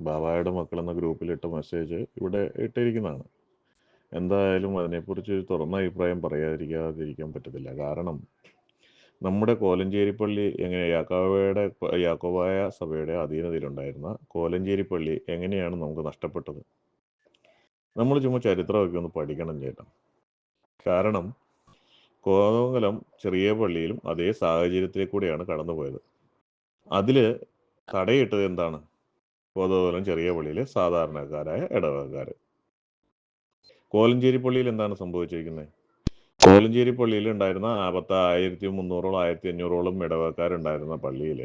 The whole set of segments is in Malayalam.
ബാബായുടെ മക്കൾ എന്ന ഗ്രൂപ്പിലിട്ട മെസ്സേജ് ഇവിടെ ഇട്ടിരിക്കുന്നതാണ്. എന്തായാലും അതിനെക്കുറിച്ച് ഒരു തുറന്ന അഭിപ്രായം പറയാതിരിക്കാതിരിക്കാൻ പറ്റത്തില്ല. കാരണം നമ്മുടെ കോലഞ്ചേരിപ്പള്ളി എങ്ങനെ യാക്കോവയുടെ യാക്കോബായ സഭയുടെ അധീനതയിലുണ്ടായിരുന്ന കോലഞ്ചേരിപ്പള്ളി എങ്ങനെയാണ് നമുക്ക് നഷ്ടപ്പെട്ടത്? നമ്മൾ ചുമ്മാ ചരിത്രമൊക്കെ ഒന്ന് പഠിക്കണം ചേട്ടാ. കാരണം കോതമംഗലം ചെറിയ പള്ളിയിലും അതേ സാഹചര്യത്തിലേക്കൂടെയാണ് കടന്നുപോയത്. അതിൽ തടയിട്ടത് എന്താണ്? കോതമംഗലം ചെറിയ പള്ളിയിലെ സാധാരണക്കാരായ ഇടവകക്കാർ കോലഞ്ചേരി പള്ളിയിൽ എന്താണ് സംഭവിച്ചിരിക്കുന്നത് കോലഞ്ചേരി പള്ളിയിൽ ഉണ്ടായിരുന്ന ആപത്ത ആയിരത്തി മുന്നൂറോളം ആയിരത്തി അഞ്ഞൂറോളം ഇടവകക്കാരുണ്ടായിരുന്ന പള്ളിയിൽ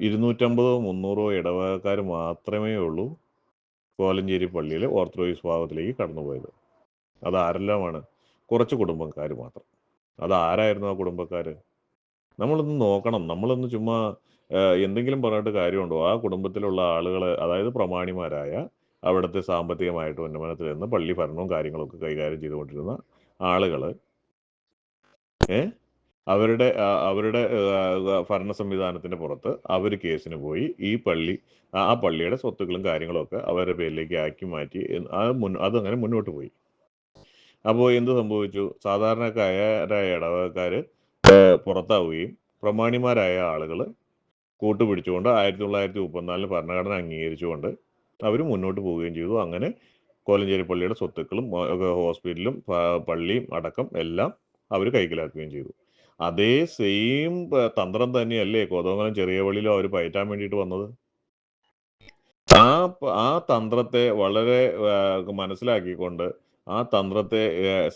ഇരുന്നൂറ്റമ്പതോ മുന്നൂറോ ഇടവകക്കാർ മാത്രമേ ഉള്ളൂ കോലഞ്ചേരി പള്ളിയിൽ ഓർത്തഡോക്സ് ഭാഗത്തിലേക്ക് കടന്നുപോയത്. അത് ആരെല്ലാമാണ്? കുറച്ച് കുടുംബക്കാർ മാത്രം. അത് ആരായിരുന്നു ആ കുടുംബക്കാർ നമ്മളൊന്ന് നോക്കണം. നമ്മളൊന്ന് ചുമ്മാ എന്തെങ്കിലും പറഞ്ഞിട്ട് കാര്യമുണ്ടോ? ആ കുടുംബത്തിലുള്ള ആളുകൾ അതായത് പ്രമാണിമാരായ അവിടുത്തെ സാമ്പത്തികമായിട്ട് ഉന്നമനത്തിൽ നിന്ന് പള്ളി ഭരണവും കാര്യങ്ങളൊക്കെ കൈകാര്യം ചെയ്തുകൊണ്ടിരുന്ന ആളുകൾ ഏ അവരുടെ അവരുടെ ഭരണ സംവിധാനത്തിന്റെ പുറത്ത് അവർ കേസിന് പോയി ഈ പള്ളി ആ പള്ളിയുടെ സ്വത്തുക്കളും കാര്യങ്ങളൊക്കെ അവരുടെ പേരിലേക്ക് ആക്കി മാറ്റി അത് മുൻ അതങ്ങനെ മുന്നോട്ട് പോയി. അപ്പോൾ എന്ത് സംഭവിച്ചു? സാധാരണക്കാരായ ഇടവകക്കാർ പുറത്താവുകയും പ്രമാണിമാരായ ആളുകൾ കൂട്ടുപിടിച്ചുകൊണ്ട് ആയിരത്തി തൊള്ളായിരത്തി മുപ്പത്തിനാലിന് ഭരണഘടന അംഗീകരിച്ചുകൊണ്ട് അവർ മുന്നോട്ട് പോവുകയും ചെയ്തു. അങ്ങനെ കോലഞ്ചേരി പള്ളിയുടെ സ്വത്തുക്കളും ഹോസ്പിറ്റലും പള്ളിയും അടക്കം എല്ലാം അവർ കൈക്കലാക്കുകയും ചെയ്തു. അതേ സെയിം തന്ത്രം തന്നെയല്ലേ കോതമംഗലം ചെറിയ പള്ളിയിലും അവർ പയറ്റാൻ വേണ്ടിയിട്ട് വന്നത്? ആ ആ തന്ത്രത്തെ വളരെ മനസ്സിലാക്കിക്കൊണ്ട് ആ തന്ത്രത്തെ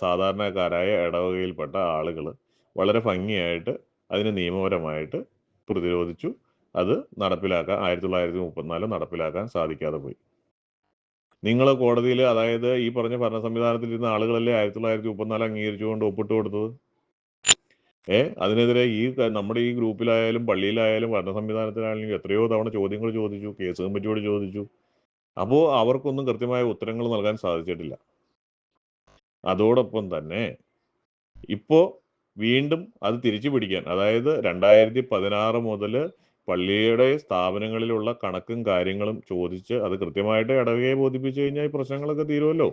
സാധാരണക്കാരായ ഇടവകയിൽപ്പെട്ട ആളുകൾ വളരെ ഭംഗിയായിട്ട് അതിന് നിയമപരമായിട്ട് പ്രതിരോധിച്ചു. അത് നടപ്പിലാക്കാൻ ആയിരത്തി തൊള്ളായിരത്തി മുപ്പത്തിനാല് നടപ്പിലാക്കാൻ സാധിക്കാതെ പോയി. നിങ്ങൾ കോടതിയിൽ അതായത് ഈ പറഞ്ഞ ഭരണ സംവിധാനത്തിൽ ഇരുന്ന ആളുകളല്ലേ ആയിരത്തി തൊള്ളായിരത്തി മുപ്പത്തിനാല് അംഗീകരിച്ചുകൊണ്ട് ഒപ്പിട്ട് കൊടുത്തത്? ഏ? അതിനെതിരെ ഈ നമ്മുടെ ഈ ഗ്രൂപ്പിലായാലും പള്ളിയിലായാലും ഭരണ സംവിധാനത്തിലായാലും എത്രയോ തവണ ചോദ്യങ്ങൾ ചോദിച്ചു കേസ് കമ്മിറ്റിയോട് ചോദിച്ചു. അപ്പോൾ അവർക്കൊന്നും കൃത്യമായ ഉത്തരങ്ങൾ നൽകാൻ സാധിച്ചിട്ടില്ല. അതോടൊപ്പം തന്നെ ഇപ്പോ വീണ്ടും അത് തിരിച്ചു പിടിക്കാൻ അതായത് രണ്ടായിരത്തി പതിനാറ് മുതൽ പള്ളിയുടെ സ്ഥാപനങ്ങളിലുള്ള കണക്കും കാര്യങ്ങളും ചോദിച്ച് അത് കൃത്യമായിട്ട് ഇടവകയെ ബോധിപ്പിച്ചു കഴിഞ്ഞാൽ ഈ പ്രശ്നങ്ങളൊക്കെ തീരുമല്ലോ.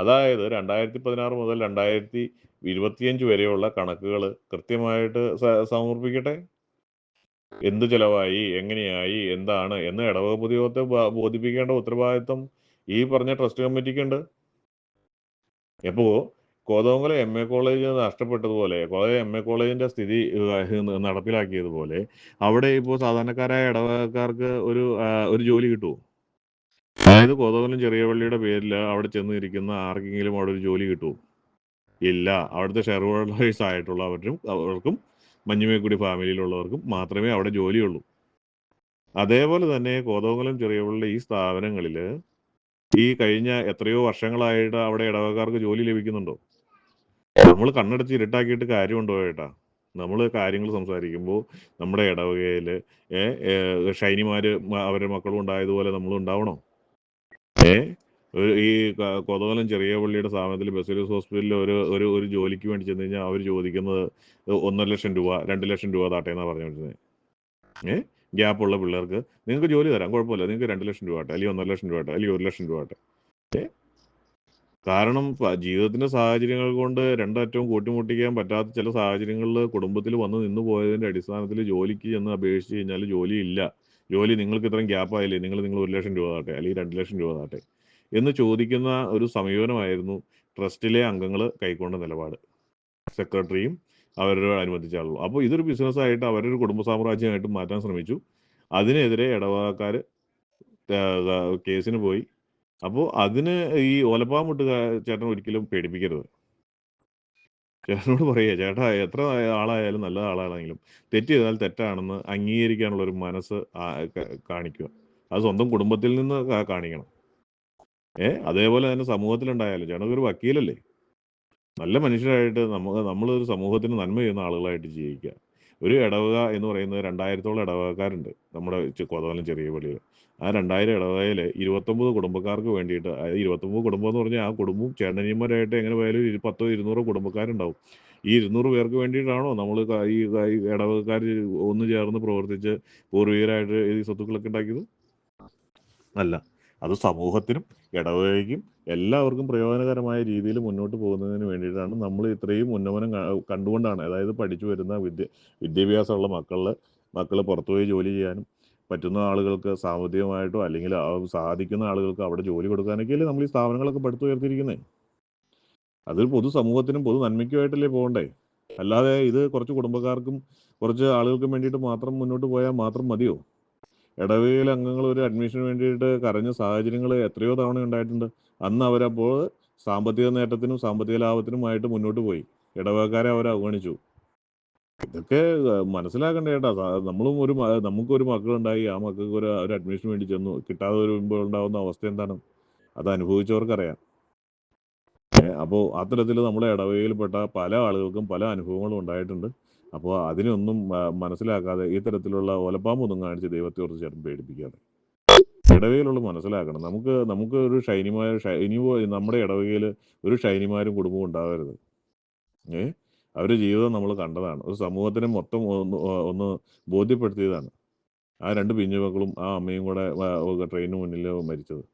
അതായത് രണ്ടായിരത്തി പതിനാറ് മുതൽ രണ്ടായിരത്തി ഇരുപത്തിയഞ്ച് വരെയുള്ള കണക്കുകൾ കൃത്യമായിട്ട് സമർപ്പിക്കട്ടെ? എന്ത് ചിലവായി എങ്ങനെയായി എന്താണ് എന്ന് ഇടവക പൊതുയോഗത്തെ ബോധിപ്പിക്കേണ്ട ഉത്തരവാദിത്വം ഈ പറഞ്ഞ ട്രസ്റ്റ് കമ്മിറ്റിക്കുണ്ട് എപ്പോ? കോതമംഗലം എം എ കോളേജ് നഷ്ടപ്പെട്ടതുപോലെ കോതമംഗലം എം എ കോളേജിന്റെ സ്ഥിതി നടപ്പിലാക്കിയതുപോലെ അവിടെ ഇപ്പോൾ സാധാരണക്കാരായ ഇടവകക്കാർക്ക് ഒരു ഒരു ജോലി കിട്ടുമോ അതായത് കോതമംഗലം ചെറിയ പള്ളിയുടെ പേരിൽ അവിടെ ചെന്ന് ഇരിക്കുന്ന ആർക്കെങ്കിലും അവിടെ ഒരു ജോലി കിട്ടുമോ ഇല്ല. അവിടുത്തെ ഷെയർ ഹോൾഡേഴ്സ് ആയിട്ടുള്ളവരും അവർക്കും മഞ്ഞുമേക്കുടി ഫാമിലിയിലുള്ളവർക്കും മാത്രമേ അവിടെ ജോലിയുള്ളൂ. അതേപോലെ തന്നെ കോതമംഗലം ചെറിയ പള്ളി ഈ സ്ഥാപനങ്ങളിൽ ഈ കഴിഞ്ഞ എത്രയോ വർഷങ്ങളായിട്ട് അവിടെ ഇടവകക്കാർക്ക് ജോലി ലഭിക്കുന്നുണ്ടോ? നമ്മൾ കണ്ണടച്ച് ഇരുട്ടാക്കിയിട്ട് കാര്യമുണ്ടോ ഏട്ടാ? നമ്മൾ കാര്യങ്ങൾ സംസാരിക്കുമ്പോൾ നമ്മുടെ ഇടവകയിൽ ഷൈനിമാര് അവരുടെ മക്കളും ഉണ്ടായതുപോലെ നമ്മൾ ഉണ്ടാവണോ? ഏ ഈ കൊതകലം ചെറിയ പള്ളിയുടെ സ്ഥാപനത്തിൽ ബസേലിയസ് ഹോസ്പിറ്റലിൽ ഒരു ഒരു ഒരു ജോലിക്ക് വേണ്ടി ചെന്ന് കഴിഞ്ഞാൽ അവർ ചോദിക്കുന്നത് ഒന്നര ലക്ഷം രൂപ രണ്ട് ലക്ഷം രൂപ താട്ടേന്നാ വിളിച്ചത് ഏ ഗ്യാപ്പുള്ള പിള്ളേർക്ക് നിങ്ങൾക്ക് ജോലി തരാം കുഴപ്പമില്ല നിങ്ങൾക്ക് രണ്ട് ലക്ഷം രൂപ ആട്ടെ അല്ലെങ്കിൽ ഒന്നര ലക്ഷം രൂപ ആട്ടെ അല്ലെങ്കിൽ ഒരു ലക്ഷം രൂപ ആട്ടെ. ഏ കാരണം ജീവിതത്തിന്റെ സാഹചര്യങ്ങൾ കൊണ്ട് രണ്ടറ്റവും കൂട്ടിമുട്ടിക്കാൻ പറ്റാത്ത ചില സാഹചര്യങ്ങളിൽ കുടുംബത്തിൽ വന്ന് നിന്ന് പോയതിന്റെ അടിസ്ഥാനത്തിൽ ജോലിക്ക് ചെന്ന് അപേക്ഷിച്ച് കഴിഞ്ഞാൽ ജോലി ഇല്ല ജോലി നിങ്ങൾക്ക് ഇത്രയും ഗ്യാപ്പ് ആയില്ലേ? നിങ്ങൾ നിങ്ങൾ ഒരു ലക്ഷം രൂപ താട്ടെ അല്ലെങ്കിൽ രണ്ട് ലക്ഷം രൂപ താട്ടെ എന്ന് ചോദിക്കുന്ന ഒരു സമീപനമായിരുന്നു ട്രസ്റ്റിലെ അംഗങ്ങൾ കൈക്കൊണ്ട നിലപാട്. സെക്രട്ടറിയും അവരോട് അനുബന്ധിച്ച അപ്പോൾ ഇതൊരു ബിസിനസ്സായിട്ട് അവരൊരു കുടുംബ സാമ്രാജ്യമായിട്ട് മാറ്റാൻ ശ്രമിച്ചു. അതിനെതിരെ ഇടവകക്കാർ കേസിന് പോയി. അപ്പോൾ അതിന് ഈ ഓലപ്പാമുട്ട് ചേട്ടൻ ഒരിക്കലും പേടിപ്പിക്കരുത്. ചേട്ടനോട് പറയുക ചേട്ടാ എത്ര ആളായാലും നല്ല ആളാണെങ്കിലും തെറ്റ് ചെയ്താൽ തെറ്റാണെന്ന് അംഗീകരിക്കാനുള്ള ഒരു മനസ്സ് കാണിക്കുക. അത് സ്വന്തം കുടുംബത്തിൽ നിന്ന് കാണിക്കണം. ഏ അതേപോലെ തന്നെ സമൂഹത്തിലുണ്ടായാലും ചേട്ടൻ ഒരു വക്കീലല്ലേ? നല്ല മനുഷ്യരായിട്ട് നമുക്ക് നമ്മളൊരു സമൂഹത്തിന് നന്മ ചെയ്യുന്ന ആളുകളായിട്ട് ജീവിക്കുക. ഒരു ഇടവക എന്ന് പറയുന്നത് രണ്ടായിരത്തോളം ഇടവകക്കാരുണ്ട് നമ്മുടെ കൊതവലം ചെറിയ പള്ളിയിൽ ആ രണ്ടായിരം ഇടവകയിൽ ഇരുപത്തൊമ്പത് കുടുംബക്കാർക്ക് വേണ്ടിയിട്ട് ഇരുപത്തൊമ്പത് കുടുംബം എന്ന് പറഞ്ഞാൽ ആ കുടുംബം ചേട്ടനിയന്മാരായിട്ട് എങ്ങനെ പോയാലും പത്തോ ഇരുന്നൂറോ കുടുംബക്കാരുണ്ടാവും. ഈ ഇരുന്നൂറ് പേർക്ക് വേണ്ടിയിട്ടാണോ നമ്മൾ ഈ ഇടവകക്കാർ ഒന്ന് ചേർന്ന് പ്രവർത്തിച്ച് പൂർവികരായിട്ട് ഈ സ്വത്തുക്കളൊക്കെ ഉണ്ടാക്കിയത്? അല്ല. അത് സമൂഹത്തിനും ഇടവകയ്ക്കും എല്ലാവർക്കും പ്രയോജനകരമായ രീതിയിൽ മുന്നോട്ട് പോകുന്നതിന് വേണ്ടിയിട്ടാണ് നമ്മൾ ഇത്രയും ഉന്നമനം കണ്ടുകൊണ്ടാണ്. അതായത് പഠിച്ചു വരുന്ന വിദ്യ വിദ്യാഭ്യാസമുള്ള മക്കളിൽ മക്കൾ പുറത്തുപോയി ജോലി ചെയ്യാനും പറ്റുന്ന ആളുകൾക്ക് സാമ്പത്തികമായിട്ടോ അല്ലെങ്കിൽ സാധിക്കുന്ന ആളുകൾക്ക് അവിടെ ജോലി കൊടുക്കാനൊക്കെയല്ലേ നമ്മൾ ഈ സ്ഥാപനങ്ങളൊക്കെ പടുത്തുയർത്തിയിരിക്കുന്നത് അതൊരു പൊതു സമൂഹത്തിനും പൊതു നന്മയ്ക്കുമായിട്ടല്ലേ പോകണ്ടേ? അല്ലാതെ ഇത് കുറച്ച് കുടുംബക്കാർക്കും കുറച്ച് ആളുകൾക്കും വേണ്ടിയിട്ട് മാത്രം മുന്നോട്ട് പോയാൽ മാത്രം മതിയോ? ഇടവേളയിൽ അംഗങ്ങൾ ഒരു അഡ്മിഷന് വേണ്ടിയിട്ട് കരഞ്ഞ സാഹചര്യങ്ങൾ എത്രയോ തവണ ഉണ്ടായിട്ടുണ്ട്. അന്ന് അവരപ്പോൾ സാമ്പത്തിക നേട്ടത്തിനും സാമ്പത്തിക ലാഭത്തിനുമായിട്ട് മുന്നോട്ട് പോയി. ഇടവകക്കാരെ അവർ അവഗണിച്ചു. ഇതൊക്കെ ഏഹ്, മനസ്സിലാക്കണ്ട ചേട്ടാ നമ്മളും ഒരു നമുക്ക് ഒരു മക്കളുണ്ടായി ആ മക്കൾക്ക് ഒരു ഒരു അഡ്മിഷൻ വേണ്ടി ചെന്നു. കിട്ടാതെ വരുമ്പോൾ ഉണ്ടാവുന്ന അവസ്ഥ എന്താണ്? അത് അനുഭവിച്ചവർക്കറിയാം. അപ്പോൾ അത്തരത്തിൽ നമ്മുടെ ഇടവകയിൽപ്പെട്ട പല ആളുകൾക്കും പല അനുഭവങ്ങളും ഉണ്ടായിട്ടുണ്ട്. അപ്പോൾ അതിനൊന്നും മനസ്സിലാക്കാതെ ഈ തരത്തിലുള്ള ഒലപ്പാമ്പൊന്നും കാണിച്ച് ദൈവത്തെ ഓർത്ത് ചേട്ടൻ പേടിപ്പിക്കാതെ. ഇടവകയിലുള്ള മനസ്സിലാക്കണം. നമുക്ക് നമുക്ക് ഒരു ഷൈനിമാർ ഷൈനി നമ്മുടെ ഇടവകയിൽ ഒരു ഷൈനിമാരും കുടുംബവും ഉണ്ടാവരുത്. ഏ? അവരുടെ ജീവിതം നമ്മൾ കണ്ടതാണ്. ഒരു സമൂഹത്തിന് മൊത്തം ഒന്ന് ഒന്ന് ബോധ്യപ്പെടുത്തിയതാണ്. ആ രണ്ട് പിഞ്ഞുമക്കളും ആ അമ്മയും കൂടെ ട്രെയിനിന് മുന്നിൽ മരിച്ചത്.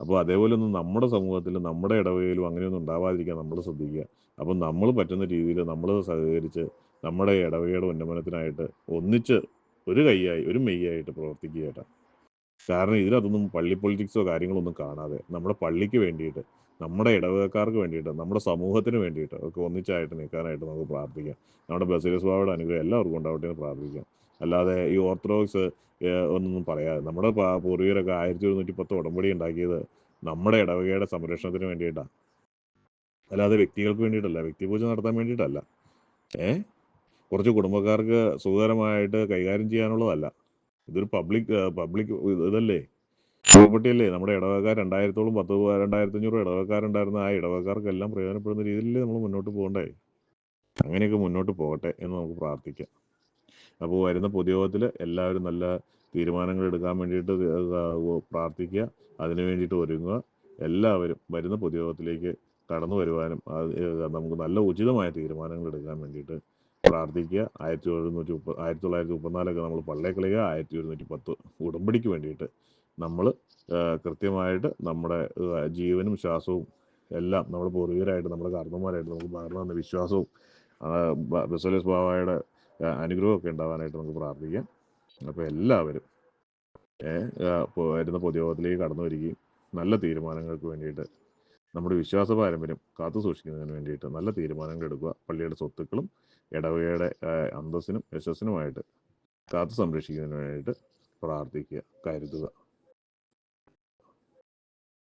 അപ്പോൾ അതേപോലെ ഒന്നും നമ്മുടെ സമൂഹത്തിൽ നമ്മുടെ ഇടവകയിലും അങ്ങനെയൊന്നും ഉണ്ടാവാതിരിക്കാൻ നമ്മൾ ശ്രദ്ധിക്കുക. അപ്പം നമ്മൾ പറ്റുന്ന രീതിയിൽ നമ്മൾ സഹകരിച്ച് നമ്മുടെ ഇടവകയുടെ ഉന്നമനത്തിനായിട്ട് ഒന്നിച്ച് ഒരു കൈയായി ഒരു മെയ്യായിട്ട് പ്രവർത്തിക്കുക കാരണം ഇതിനകത്തൊന്നും പള്ളി പൊളിറ്റിക്സോ കാര്യങ്ങളൊന്നും കാണാതെ നമ്മുടെ പള്ളിക്ക് വേണ്ടിയിട്ട് നമ്മുടെ ഇടവകക്കാർക്ക് വേണ്ടിയിട്ട് നമ്മുടെ സമൂഹത്തിന് വേണ്ടിയിട്ട് ഒക്കെ ഒന്നിച്ചായിട്ട് നിൽക്കാനായിട്ട് നമുക്ക് പ്രാർത്ഥിക്കാം. നമ്മുടെ ബസേലിയസ് ബാബയുടെ അനുഗ്രഹം എല്ലാവർക്കും ഉണ്ടാവട്ടെ എന്ന് പ്രാർത്ഥിക്കാം. അല്ലാതെ ഈ ഓർത്തഡോക്സ് ഒന്നൊന്നും ഒന്നും പറയാതെ. നമ്മുടെ പൂർവികരൊക്കെ ആയിരത്തി ഒരുന്നൂറ്റി പത്ത് ഉടമ്പടി ഉണ്ടാക്കിയത് നമ്മുടെ ഇടവകയുടെ സംരക്ഷണത്തിന് വേണ്ടിയിട്ടാണ് അല്ലാതെ വ്യക്തികൾക്ക് വേണ്ടിയിട്ടല്ല. വ്യക്തിപൂജ നടത്താൻ വേണ്ടിയിട്ടല്ല. ഏഹ് കുറച്ച് കുടുംബക്കാർക്ക് സുഖകരമായിട്ട് കൈകാര്യം ചെയ്യാനുള്ളതല്ല. ഇതൊരു പബ്ലിക് പബ്ലിക് ഇതല്ലേ? പ്രോപ്പർട്ടിയല്ലേ നമ്മുടെ ഇടവകക്കാർ രണ്ടായിരത്തോളം പത്ത് രണ്ടായിരത്തഞ്ഞൂറ് ഇടവകക്കാരുണ്ടായിരുന്ന ആ ഇടവകക്കാർക്കെല്ലാം പ്രയോജനപ്പെടുന്ന രീതിയിൽ നമ്മൾ മുന്നോട്ട് പോകണ്ടേ? അങ്ങനെയൊക്കെ മുന്നോട്ട് പോകട്ടെ എന്ന് നമുക്ക് പ്രാർത്ഥിക്കാം. അപ്പോൾ വരുന്ന പൊതുയോഗത്തിൽ എല്ലാവരും നല്ല തീരുമാനങ്ങൾ എടുക്കാൻ വേണ്ടിയിട്ട് പ്രാർത്ഥിക്കുക. അതിനു വേണ്ടിയിട്ട് ഒരുങ്ങുക. എല്ലാവരും വരുന്ന പൊതുയോഗത്തിലേക്ക് കടന്നു വരുവാനും നമുക്ക് നല്ല ഉചിതമായ തീരുമാനങ്ങൾ എടുക്കാൻ വേണ്ടിയിട്ട് പ്രാർത്ഥിക്കുക. ആയിരത്തി എഴുന്നൂറ്റി മുപ്പത് ആയിരത്തി തൊള്ളായിരത്തി മുപ്പത്തിനാലൊക്കെ നമ്മൾ പള്ളേക്കളിക ആയിരത്തി ഒരുന്നൂറ്റി പത്ത് ഉടമ്പടിക്ക് വേണ്ടിയിട്ട് നമ്മൾ കൃത്യമായിട്ട് നമ്മുടെ ജീവനും ശ്വാസവും എല്ലാം നമ്മുടെ പൂർവികരായിട്ട് നമ്മുടെ കാരണന്മാരായിട്ട് നമുക്ക് പകർന്നു തന്ന വിശ്വാസവും ബസോലസ് ബാബായുടെ അനുഗ്രഹമൊക്കെ ഉണ്ടാവാനായിട്ട് നമുക്ക് പ്രാർത്ഥിക്കാം. അപ്പോൾ എല്ലാവരും വരുന്ന പൊതുയോഗത്തിലേക്ക് കടന്നു വരികയും നല്ല തീരുമാനങ്ങൾക്ക് വേണ്ടിയിട്ട് നമ്മുടെ വിശ്വാസ പാരമ്പര്യം കാത്തു സൂക്ഷിക്കുന്നതിന് വേണ്ടിയിട്ട് നല്ല തീരുമാനങ്ങൾ എടുക്കുക. പള്ളിയുടെ സ്വത്തുക്കളും ഇടവകയുടെ അന്തസ്സിനും യശസ്സിനുമായിട്ട് കാത്തു സംരക്ഷിക്കുന്നതിന് വേണ്ടിയിട്ട് പ്രാർത്ഥിക്കുക കരുതുക.